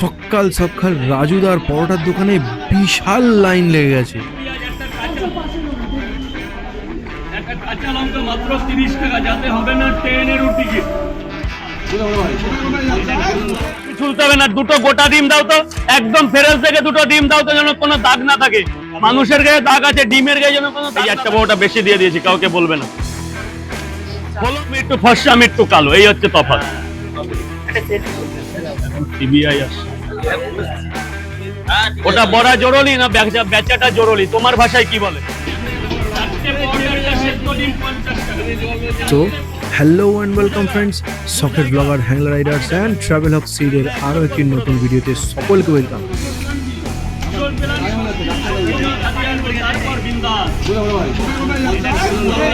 সকাল সকাল রাজুদার পরোটার দোকানে বিশাল লাইন লেগে গেছে। একটা কাঁচা লঙ্কা মাত্র তিরিশ টাকা যাতে হবে না ট্রেনের টিকিট ছুলতে হবে না দুটো গোটা ডিম দাও তো একদম ফেরেস থেকে দুটো ডিম দাও তো যেন কোনো দাগ না থাকে। মানুষের গায়ে দাগ আছে ডিমের গায়ে যেন কোনো এই একটা বড়টা বেশি দিয়ে দিয়েছি কাউকে বলবে না। বলো আমি একটু ফর্সা আমি একটু কালো এই হচ্ছে তফাৎ। সিবিআই আসছে ওটা বড়া জরুরি না বেচা বেচাটা জরুরি? তোমার ভাষায় কি বলে? তো হ্যালো অ্যান্ড ওয়েলকাম ফ্রেন্ডস সকেট ব্লগার হ্যাংলার রাইডার্স অ্যান্ড ট্রাভেল হক সিরিজের আরও একটি নতুন ভিডিওতে সকলকে ওয়েলকাম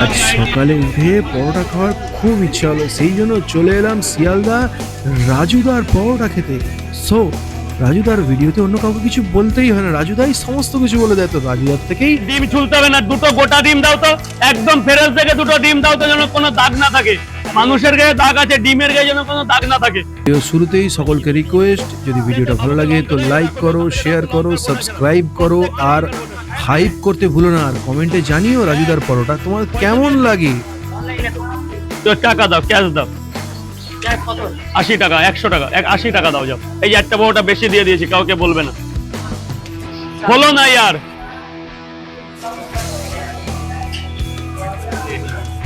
আজ সকালে উঠে পরোটা খাওয়ার খুব ইচ্ছা হলো। সেই জন্য চলে এলাম শিয়ালদা রাজুদার পরোটা খেতে। সো রাজুদার ভিডিওতে অন্য কাউকে কিছু বলতেই হয় না। রাজুদাই সমস্ত কিছু বলে দেয়। তো রাজুদার থেকেই ডিম ছুলতে হবে না দুটো গোটা ডিম দাও তো। একদম ফেরেস থেকে দুটো ডিম দাও তো যেন কোনো দাগ না থাকে। মানুষের গায়ে দাগ আছে ডিমের গায়ে যেন কোনো দাগ না থাকে। শুরুতেই সকলকে রিকোয়েস্ট যদি ভিডিওটা ভালো লাগে তো লাইক করো শেয়ার করো সাবস্ক্রাইব করো আর হাইপ করতে ভুলো না আর কমেন্টে জানিও রাজুদার পরোটা তোমার কেমন লাগে? তো টাকা দাও ক্যাশ দাও। আশি টাকা একশো টাকা এক আশি টাকা দাও যাও। এই যে একটা বড়টা বেশি দিয়ে দিয়েছি কাউকে বলবে না। বলো না ইয়ার।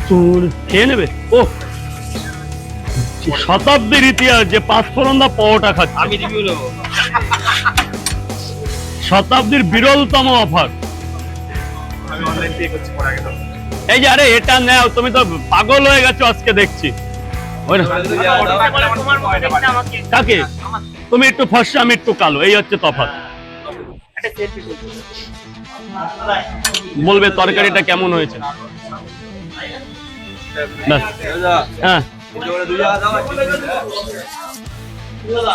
তোর খেয়ে নেবে? ও শতাব্দীর ইতিহাস যে পাঁচফোরন্দা পরোটা খাচ্ছে। আমি শতাব্দীর বিরলতম অফার এই যে আরে এটা নাও তুমি তো পাগল হয়ে গেছো আজকে দেখছি। ওই কাকে? তুমি একটু ফর্সা আমি একটু কালো এই হচ্ছে তফাৎ। বলবে তরকারিটা কেমন হয়েছে? হ্যাঁ।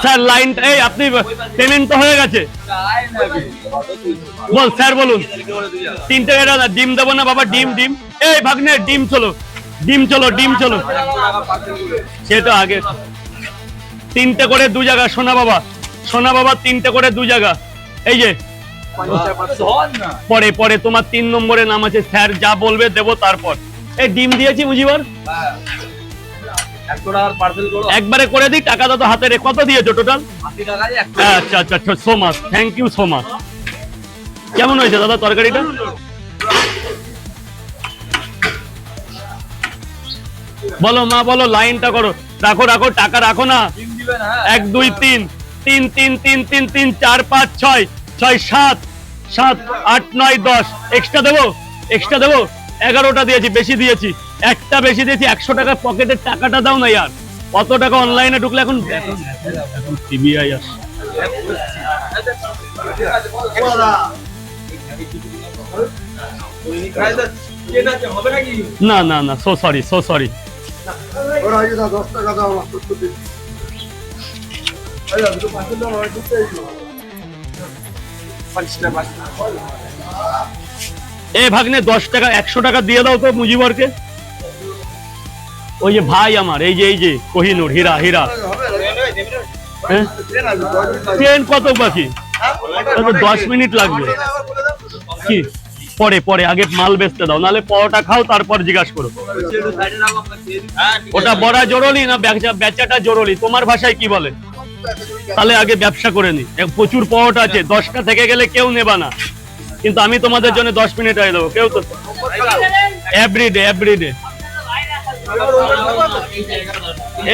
স্যার, লাইনটা, এই আপনি পেমেন্ট তো হয়ে গেছে। বল, স্যার, বলুন। তিনটে এটা ডিম দেবো না বাবা, ডিম ডিম। এই ভাগ্নে, ডিম চলো ডিম চলো ডিম চলো। সেটা আগে। তিনটে করে দু জায়গা, সোনা বাবা। সোনা বাবা, তিনটে করে দু জায়গা। এই যে, পরে পরে তোমার তিন নম্বরে নাম আছে, স্যার যা বলবে দেবো তারপর। এই ডিম দিয়েছি বুঝিবার? একবারে করে দিই টাকা তো হাতে রে কত দিয়েছ টোটাল আচ্ছা আচ্ছা আচ্ছা so much thank you so much কেমন হয়েছে দাদা তরকারিটা? বলো মা বলো লাইনটা করো। রাখো রাখো টাকা রাখো না। এক দুই তিন। তিন তিন তিন তিন তিন চার পাঁচ ছয়। ছয় সাত। সাত আট নয় দশ। এক্সট্রা দেবো? এক্সট্রা দেবো? এগারোটা দিয়েছি বেশি দিয়েছি। একটা বেশি দিয়েছি, একশো টাকা পকেটের টাকাটা দাও না ইয়ার। কত টাকা অনলাইনে ঢুকলে এখন এখন সিবিআই আস না না না সো সরি সো সরি এ ভাগ্নে, দশ টাকা, একশো টাকা দিয়ে দাও তো মুজিবরকে। ওই যে ভাই আমার, এই যে এই যে, কোহিনুর, হীরা হীরা। হ্যাঁ? ট্রেন কত বাকি? দশ মিনিট লাগবে। কি? পরে পরে, আগে মাল বেচতে দাও নালে পরোটা খাও, তারপর জিজ্ঞাসা করো। ওটা বড়া জরুরি না বেচা- বেচাটা জরুরি? তোমার ভাষায় কি বলে? তাহলে আগে ব্যবসা করে নি। প্রচুর পরোটা আছে, দশটা থেকে গেলে কেউ নেবা না। কিন্তু আমি তোমাদের জন্য দশ মিনিট আগে দেবো কেউ তো এভরিডে এভরিডে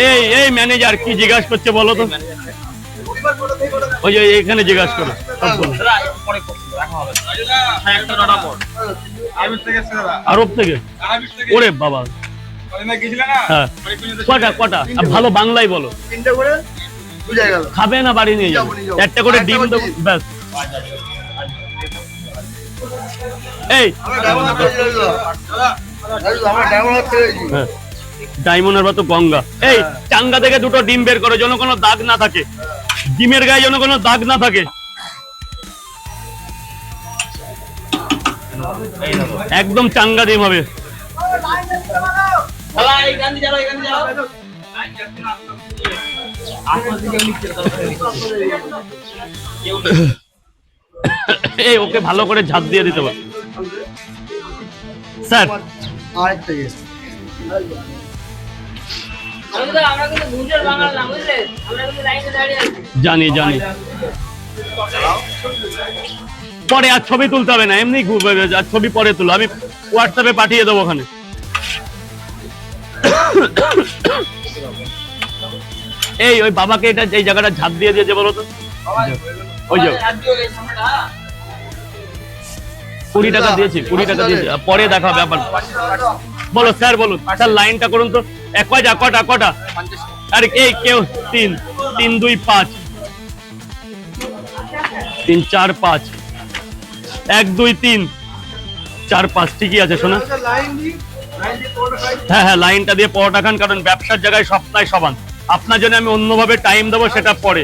এই এই ম্যানেজার কি জিজ্ঞাসা করছে বলো তো? ওই যে এখানে জিজ্ঞাসা করো। আরব থেকে? ওরে বাবা। হ্যাঁ। কটা কটা? ভালো বাংলায় বলো। খাবে না বাড়ি নিয়ে যাব। একটা করে ডিম দেবো, ব্যাস। এই। ডায়মন্ড দিয়েছি। হ্যাঁ। মতো গঙ্গা। এই চাঙ্গা থেকে দুটো ডিম বের করো যেন কোনো দাগ না থাকে। ডিমের গায়ে যেন কোনো দাগ না থাকে। একদম চাঙ্গা ডিম হবে। এই ওকে ভালো করে ঝাঁপ দিয়ে দিতে পারো স্যার আরেকটা ইয়েস জানি জানি। পরে আর ছবি তুলতে হবে না এমনি আর ছবি পরে তুলো। আমি হোয়াটসঅ্যাপে পাঠিয়ে দেবো ওখানে। এই ওই বাবাকে এটা এই জায়গাটা ঝাঁপ দিয়ে দিয়েছে বলো তো? ওই যে। কুড়ি টাকা দিয়েছি কুড়ি টাকা দিয়েছি। পরে দেখা ব্যাপার বলো স্যার বলুন। স্যার লাইনটা করুন তো। এক কয়টা কটা কটা? আরে এই কেউ? তিন। তিন দুই পাঁচ। তিন চার পাঁচ। এক দুই তিন। চার পাঁচ ঠিকই আছে শোনা। হ্যাঁ হ্যাঁ লাইনটা দিয়ে পরোটা খান কারণ ব্যবসার জায়গায় সপ্তাহে সমান। আপনার জন্য আমি অন্যভাবে টাইম দেবো সেটা পরে।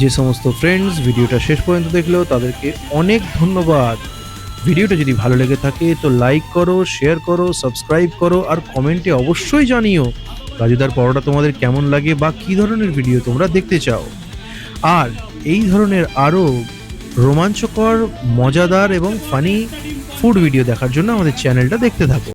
যে সমস্ত ফ্রেন্ডস ভিডিওটা শেষ পর্যন্ত দেখল তাদেরকে অনেক ধন্যবাদ। ভিডিওটা যদি ভালো লেগে থাকে, তো লাইক করো শেয়ার করো সাবস্ক্রাইব করো, আর কমেন্টে অবশ্যই জানিও রাজুদার পরোটা তোমাদের কেমন লাগে বা কী ধরনের ভিডিও তোমরা দেখতে চাও। আর এই ধরনের আরও রোমাঞ্চকর, মজাদার এবং ফানি ফুড ভিডিও দেখার জন্য আমাদের চ্যানেলটা দেখতে থাকো।